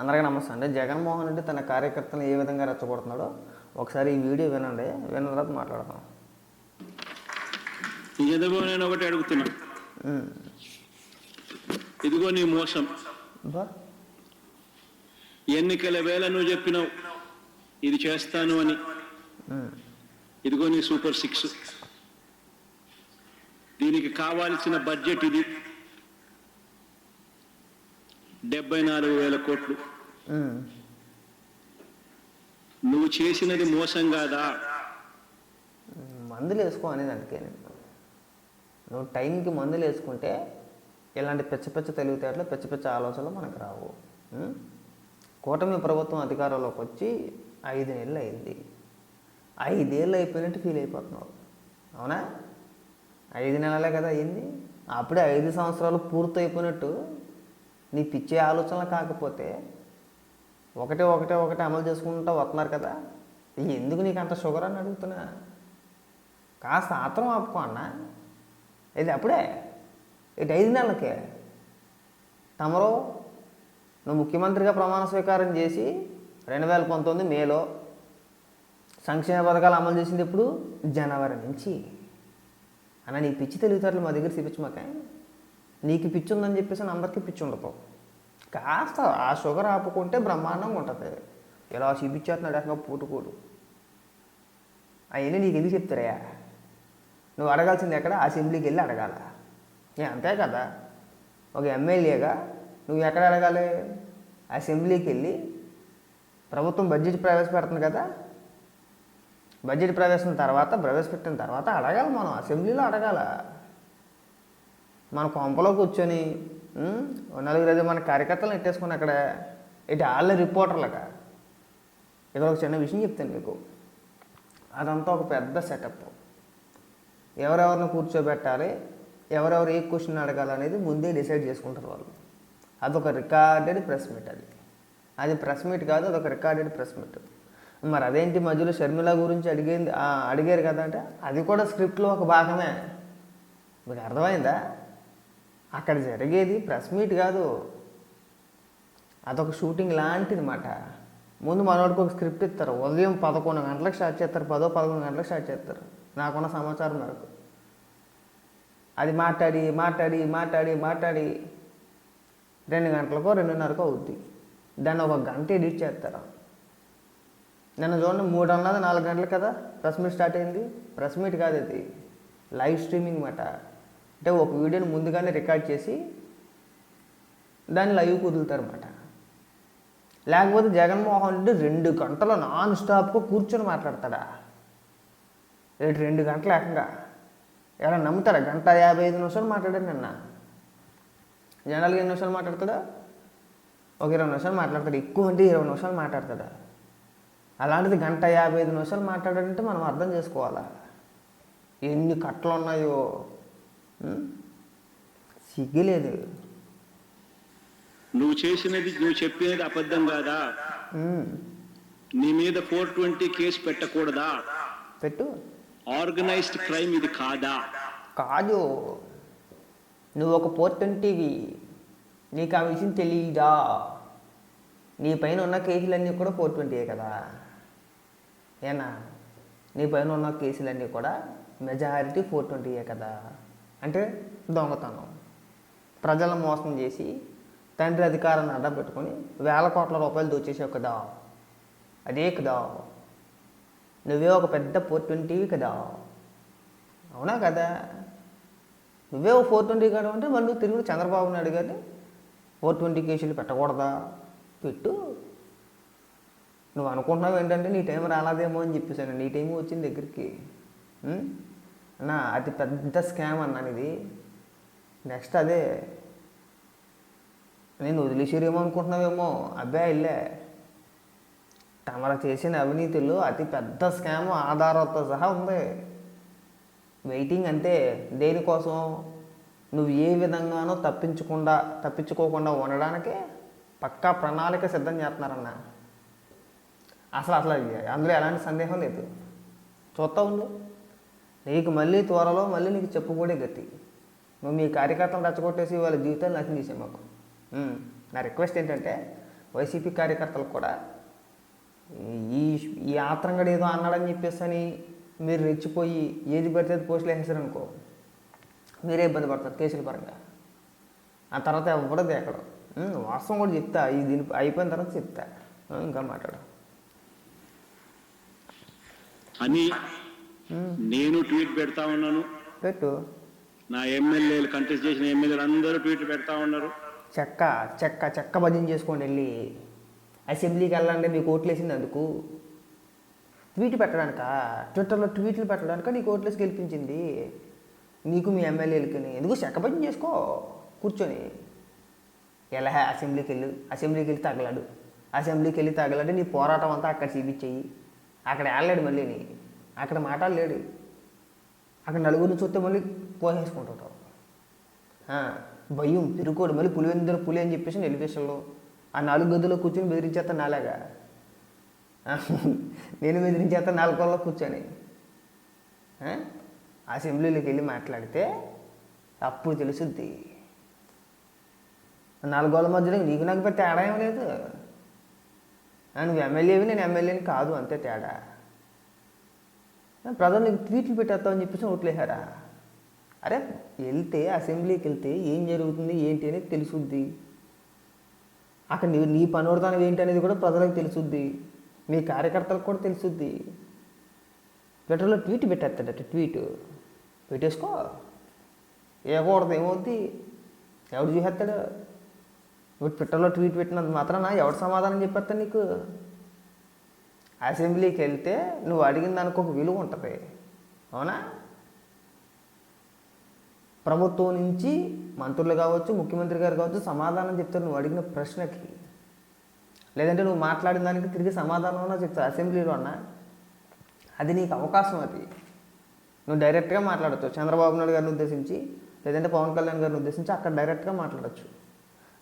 అందరికీ నమస్తే అండి. జగన్మోహన్ రెడ్డి తన కార్యకర్తలను ఏ విధంగా రెచ్చగొడుతున్నాడో ఒకసారి ఈ వీడియో వినండి. విన్న తర్వాత మాట్లాడదాం. ఎదుగో నేను ఒకటి అడుగుతున్నా. ఇదిగో నీ మోసం. ఎన్నికల వేళ నువ్వు చెప్పినావు ఇది చేస్తాను అని. ఇదిగో నీ సూపర్ సిక్స్. దీనికి కావాల్సిన బడ్జెట్ ఇది. డెబ్బై నాలుగు వేల కోట్లు. నువ్వు చేసినది మోసం కాదా? మందులు వేసుకో అనేది అందుకే నువ్వు టైంకి మందులు వేసుకుంటే ఇలాంటి పిచ్చ పిచ్చ తెలివితేటలు పిచ్చ పిచ్చ ఆలోచనలు మనకు రావు? కూటమి ప్రభుత్వం అధికారంలోకి వచ్చి ఐదు నెలలు అయింది. ఐదేళ్ళు అయిపోయినట్టు ఫీల్ అయిపోతున్నావు. అవునా? ఐదు నెలలే కదా అయింది. అప్పుడే ఐదు సంవత్సరాలు పూర్తి అయిపోయినట్టు నీ పిచ్చే ఆలోచనలు కాకపోతే ఒకటే ఒకటే ఒకటే అమలు చేసుకుంటూ వస్తున్నారు కదా. ఎందుకు నీకు అంత షుగర్ అని అడుగుతున్నా? కాస్త ఆత్రం ఆపుకో అన్న. ఇది అప్పుడే. ఇటు ఐదు నెలలకే. తమరు నువ్వు ముఖ్యమంత్రిగా ప్రమాణ స్వీకారం చేసి రెండు వేల పంతొమ్మిది మేలో సంక్షేమ పథకాలు అమలు చేసింది ఇప్పుడు జనవరి నుంచి. అన్న నీ పిచ్చి తెలివితేటలు మా దగ్గర చూపించమాక నీకు పిచ్చి ఉందని చెప్పేసి అందరికీ పిచ్చి ఉండదు కాస్త ఆ షుగర్ ఆపుకుంటే బ్రహ్మాండంగా ఉంటుంది. ఇలా చూపించేస్తున్నాడు అసలు పూటుకోడు. అవన్నీ నీకు ఎందుకు చెప్తారయ్యా? నువ్వు అడగాల్సింది ఎక్కడ? అసెంబ్లీకి వెళ్ళి అడగాల. అంతే కదా? ఒక ఎమ్మెల్యేగా నువ్వు ఎక్కడ అడగాలి? అసెంబ్లీకి వెళ్ళి ప్రభుత్వం బడ్జెట్ ప్రవేశపెడుతుంది కదా? బడ్జెట్ ప్రవేశం తర్వాత ప్రవేశపెట్టిన తర్వాత అడగాలి మనం. అసెంబ్లీలో అడగాల. మన కొంపలో కూర్చొని నలుగురు ఐదు మన కార్యకర్తలను ఎట్టేసుకుని అక్కడ ఇటు వాళ్ళ రిపోర్టర్లక ఇక్కడ ఒక చిన్న విషయం చెప్తాను మీకు. అదంతా ఒక పెద్ద సెటప్. ఎవరెవరిని కూర్చోబెట్టాలి ఎవరెవరు ఏ క్వశ్చన్ అడగాలనేది ముందే డిసైడ్ చేసుకుంటారు వాళ్ళు. అదొక రికార్డెడ్ ప్రెస్ మీట్ అది. అది ప్రెస్ మీట్ కాదు అదొక రికార్డెడ్ ప్రెస్ మీట్. మరి అదేంటి మధ్యలో షర్మిల గురించి అడిగింది అడిగారు కదా అంటే అది కూడా స్క్రిప్ట్లో ఒక భాగమే. మీకు అర్థమైందా? అక్కడ జరిగేది ప్రెస్ మీట్ కాదు. అదొక షూటింగ్ లాంటిది మాట ముందు మనోడికి ఒక స్క్రిప్ట్ ఇస్తారు. ఉదయం పదకొండు గంటలకు స్టార్ట్ చేస్తారు. పదో పదకొండు గంటలకు స్టార్ట్ చేస్తారు. నాకున్న సమాచారం మేరకు. అది మాట్లాడి మాట్లాడి మాట్లాడి మాట్లాడి రెండు గంటలకో రెండున్నరకో అవుద్ది. దాన్ని ఒక గంట ఎడిట్ చేస్తారు. నిన్న చూడండి మూడు అన్నది నాలుగు గంటలు కదా ప్రెస్ మీట్ స్టార్ట్ అయింది. ప్రెస్ మీట్ కాదు అది లైవ్ స్ట్రీమింగ్ మాట అంటే ఒక వీడియోని ముందుగానే రికార్డ్ చేసి దాన్ని లైవ్ కుదులుతారన్నమాట. లేకపోతే జగన్మోహన్ రెడ్డి రెండు గంటలు నాన్ స్టాప్గా కూర్చొని మాట్లాడతాడా? రేటు రెండు గంటలు ఏకంగా. ఎవరైనా నమ్ముతారా? గంట యాభై ఐదు నిమిషాలు మాట్లాడాను నిన్న. జనరల్గా ఎన్ని నిమిషాలు మాట్లాడతాడా ఒక ఇరవై నిమిషాలు మాట్లాడతాడు ఎక్కువ అంటే ఇరవై నిమిషాలు మాట్లాడతాడా అలాంటిది గంట యాభై ఐదు నిమిషాలు మాట్లాడాడంటే మనం అర్థం చేసుకోవాలా? ఎన్ని కట్టలు ఉన్నాయో సిగ్గులేదు నువ్వు చేసినది నువ్వు చెప్పినది అబద్ధం కాదా. నీ మీద ఫోర్ ట్వంటీ కేసు పెట్టకూడదా? పెట్టు. ఆర్గనైజ్డ్ క్రైమ్ ఇది కాదా? కాదు. నువ్వు ఒక పోర్టన్ టీవీ నీకు ఆ విషయం తెలియదా నీ పైన ఉన్న కేసులన్నీ కూడా ఫోర్ ట్వంటీయే కదా. ఏనా? నీ పైన ఉన్న కేసులన్నీ కూడా మెజారిటీ ఫోర్ ట్వంటీయే కదా. అంటే దొంగతనం. ప్రజలను మోసం చేసి తండ్రి అధికారాన్ని అడ్డం పెట్టుకొని వేల కోట్ల రూపాయలు దోచేసావు కదా అదే కదా నువ్వే ఒక పెద్ద ఫోర్ ట్వంటీవి కదా. అవునా కదా? నువ్వే ఓ ఫోర్ ట్వంటీ కాదు అంటే మళ్ళీ తిరుగుడు చంద్రబాబు నాయుడు గారిని ఫోర్ ట్వంటీ కేసులు పెట్టకూడదా? పెట్టు. నువ్వు అనుకుంటున్నావు ఏంటంటే నీ టైం రాలేదేమో అని చెప్పేసాను. నీ టైం వచ్చింది దగ్గరికి. అన్నా అతి పెద్ద స్కామ్ అన్నాను ఇది నెక్స్ట్ అదే నేను వదిలేసిరేమో అనుకుంటున్నావేమో. అబ్బాయి వెళ్ళే తమరు చేసిన అవినీతిలో అతి పెద్ద స్కామ్ ఆధారాలతో సహా ఉంది. వెయిటింగ్ అంటే దేనికోసం? నువ్వు ఏ విధంగానో తప్పించకుండా తప్పించుకోకుండా ఉండడానికే పక్కా ప్రణాళిక సిద్ధం చేస్తున్నారన్న. అసలు అసలు అందులో ఎలాంటి సందేహం లేదు. చూస్తా ఉండు నీకు మళ్ళీ త్వరలో మళ్ళీ నీకు చెప్పుకోడే గతి నువ్వు మీ కార్యకర్తలు రచ్చగొట్టేసి వాళ్ళ జీవితాన్ని నాశనం చేసావు మాకు. నా రిక్వెస్ట్ ఏంటంటే వైసీపీ కార్యకర్తలకు కూడా ఈ ఈ ఆత్రంగడు ఏదో అన్నాడని చెప్పేసి అని మీరు రెచ్చిపోయి ఏది పడితే పోస్టులు వేసేసారనుకో మీరే ఇబ్బంది పడతారు కేసుల పరంగా. ఆ తర్వాత ఇవ్వకూడదు ఎక్కడ వాస్తవం కూడా చెప్తా. ఈ దీని అయిపోయిన తర్వాత చెప్తా. ఇంకా మాట్లాడు. అని నేను ట్వీట్ పెడతా ఉన్నాను. పెట్టు. నా ఎమ్మెల్యేలు కంటెస్ట్ చేసిన ఎమ్మెల్యేలు అందరూ ట్వీట్లు పెడతా ఉన్నారు. చెక్క చెక్క చెక్క భజన చేసుకోండి వెళ్ళి. అసెంబ్లీకి వెళ్ళాలంటే మీకు ఓట్లు వేసింది అందుకు. ట్వీట్ పెట్టడానికా? ట్విట్టర్లో ట్వీట్లు పెట్టడానిక నీకు ఓట్లేసి గెలిపించింది? నీకు మీ ఎమ్మెల్యేలకి ఎందుకు చెక్క భజన చేసుకో? కూర్చొని. ఎలా? అసెంబ్లీకి వెళ్ళు. అసెంబ్లీకి వెళ్ళి తగలాడు. అసెంబ్లీకి వెళ్ళి తగలాడు నీ పోరాటం అంతా అక్కడ చూపించేయి. అక్కడ వెళ్ళాడు మళ్ళీ అక్కడ మాటలు లేడు. అక్కడ నలుగురిని చూస్తే మళ్ళీ కోసేసుకుంటుంటావు. భయం పిరుకోడు మళ్ళీ పులివెందుల పులి అని చెప్పేసి ఎలివేషన్లో. ఆ నాలుగు గదుల్లో కూర్చొని బెదిరించేస్తా నాలాగా. నేను బెదిరించేస్తా నాలుగు కోళ్ళలో కూర్చొని. ఆ, అసెంబ్లీలోకి వెళ్ళి మాట్లాడితే అప్పుడు తెలుసుద్ది. నాలుగు మధ్యలో నీకు నాకు పెద్ద తేడా ఏం లేదు. నువ్వు ఎమ్మెల్యేవి నేను ఎమ్మెల్యేని కాదు అంతే తేడా. ప్రజలు నీకు ట్వీట్లు పెట్టేస్తామని చెప్పేసి ఓట్లేశారా? అరే వెళ్తే అసెంబ్లీకి వెళ్తే ఏం జరుగుతుంది ఏంటి అనేది తెలుసుద్ది. అక్కడ నీ నీ పనోడతానం ఏంటి అనేది కూడా ప్రజలకు తెలుసుద్ది. మీ కార్యకర్తలకు కూడా తెలుసుద్ది. ట్విట్టర్లో ట్వీట్ పెట్టేస్తాడట ట్వీట్. పెట్టేసుకో. ఏకూడదు ఏమవుద్ది? ఎవడు చూసేస్తాడు? ఇప్పుడు ట్విట్టర్లో ట్వీట్ పెట్టినంత మాత్రాన? ఎవడు సమాధానం చెప్పేస్తాడు నీకు? అసెంబ్లీకి వెళ్తే నువ్వు అడిగిన దానికి ఒక విలువ ఉంటుంది. అవునా? ప్రభుత్వం నుంచి మంత్రులు కావచ్చు ముఖ్యమంత్రి గారు కావచ్చు సమాధానం చెప్తారు నువ్వు అడిగిన ప్రశ్నకి. లేదంటే నువ్వు మాట్లాడిన దానికి తిరిగి సమాధానం చెప్తావు అసెంబ్లీలో అన్నా. అది నీకు అవకాశం అది. నువ్వు డైరెక్ట్గా మాట్లాడచ్చు. చంద్రబాబు నాయుడు గారిని ఉద్దేశించి లేదంటే పవన్ కళ్యాణ్ గారిని ఉద్దేశించి అక్కడ డైరెక్ట్గా మాట్లాడచ్చు.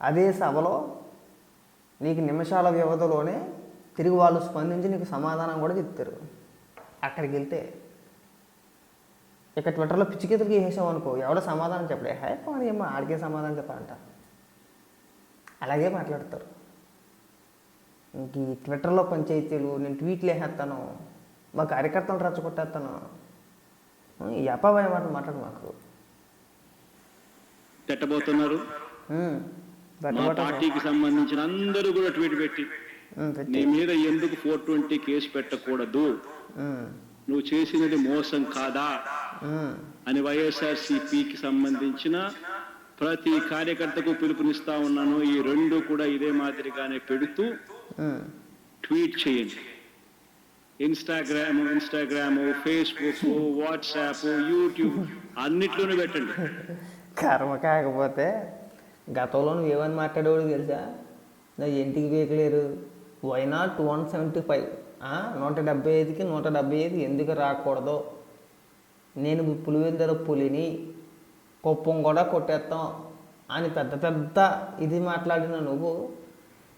అదే సభలో నీకు నిమిషాల వ్యవధిలోనే తిరిగి వాళ్ళు స్పందించి నీకు సమాధానం కూడా చెప్తారు. అక్కడికి వెళ్తే ఇక ట్విట్టర్లో పిచ్చికెతులకి వేసావు అనుకో ఎవడో సమాధానం చెప్పడే హే పోనీ ఏమో ఆడికే సమాధానం చెప్పాలంట. అలాగే మాట్లాడతారు. ఇంక ఈ ట్విట్టర్లో పంచాయతీలు నేను ట్వీట్లు వేసేస్తాను మా కార్యకర్తలు రచ్చగొట్టేస్తాను. ఈ అపాయ మాట మాట్లాడు మాకు. పెట్టబోతున్నారు పార్టీకి సంబంధించిన అందరూ కూడా ట్వీట్ పెట్టి నీ మీద ఎందుకు ఫోర్ ట్వంటీ కేసు పెట్టకూడదు? నువ్వు చేసినది మోసం కాదా? అని వైఎస్ఆర్సీపీకి సంబంధించిన ప్రతి కార్యకర్తకు పిలుపునిస్తా ఉన్నాను. ఈ రెండు కూడా ఇదే మాదిరిగానే పెడుతూ. ట్వీట్ చేయండి. Instagram Instagram Facebook WhatsApp YouTube అన్నిట్లోనూ పెట్టండి. కర్మ కాకపోతే గతంలో నువ్వు ఏమని మాట్లాడేవాడు తెలుసా? నా ఇంటికి వేయలేరు why not one seventy five నూట డెబ్బై ఐదుకి నూట డెబ్బై ఐదు ఎందుకు రాకూడదు? నేను పులివెందర పులిని కుప్పం కూడా కొట్టేస్తాం అని పెద్ద పెద్ద ఇది మాట్లాడిన నువ్వు.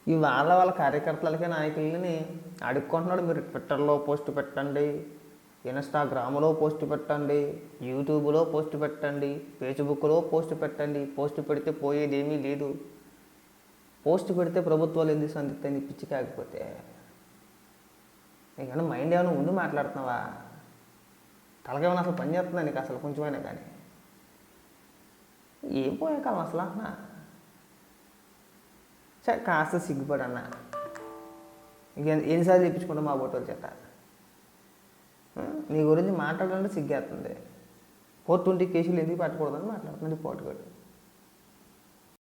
ఇవాళ వాళ్ళ కార్యకర్తలకి నాయకులని అడుక్కుంటున్నాడు మీరు. ట్విట్టర్లో పోస్ట్ పెట్టండి ఇన్స్టాగ్రామ్లో పోస్ట్ పెట్టండి యూట్యూబ్లో పోస్ట్ పెట్టండి ఫేస్బుక్లో పోస్ట్ పెట్టండి. పోస్ట్ పెడితే పోయేది ఏమీ లేదు. పోస్ట్ పెడితే ప్రభుత్వాలు ఎందుకు సందిస్తాయి పిచ్చి కాకపోతే నీకన్నా మైండ్ ఏమైనా ఉండి మాట్లాడుతున్నావా? తలకేమైనా అసలు పని చేస్తుందా నీకు అసలు కొంచెమైనా కానీ? ఏం పోయే కాలం అసలు అన్నా? సరే కాస్త సిగ్గుపడి అన్న ఇంక ఎన్నిసార్లు చెప్పించుకుంటా మా బోటోలు చేత? నీ గురించి మాట్లాడాలంటే సిగ్గేస్తుంది. ఫోర్ ట్వంటీ కేసులు ఎందుకు పట్టకూడదని మాట్లాడుతుంది పోటుగాడు.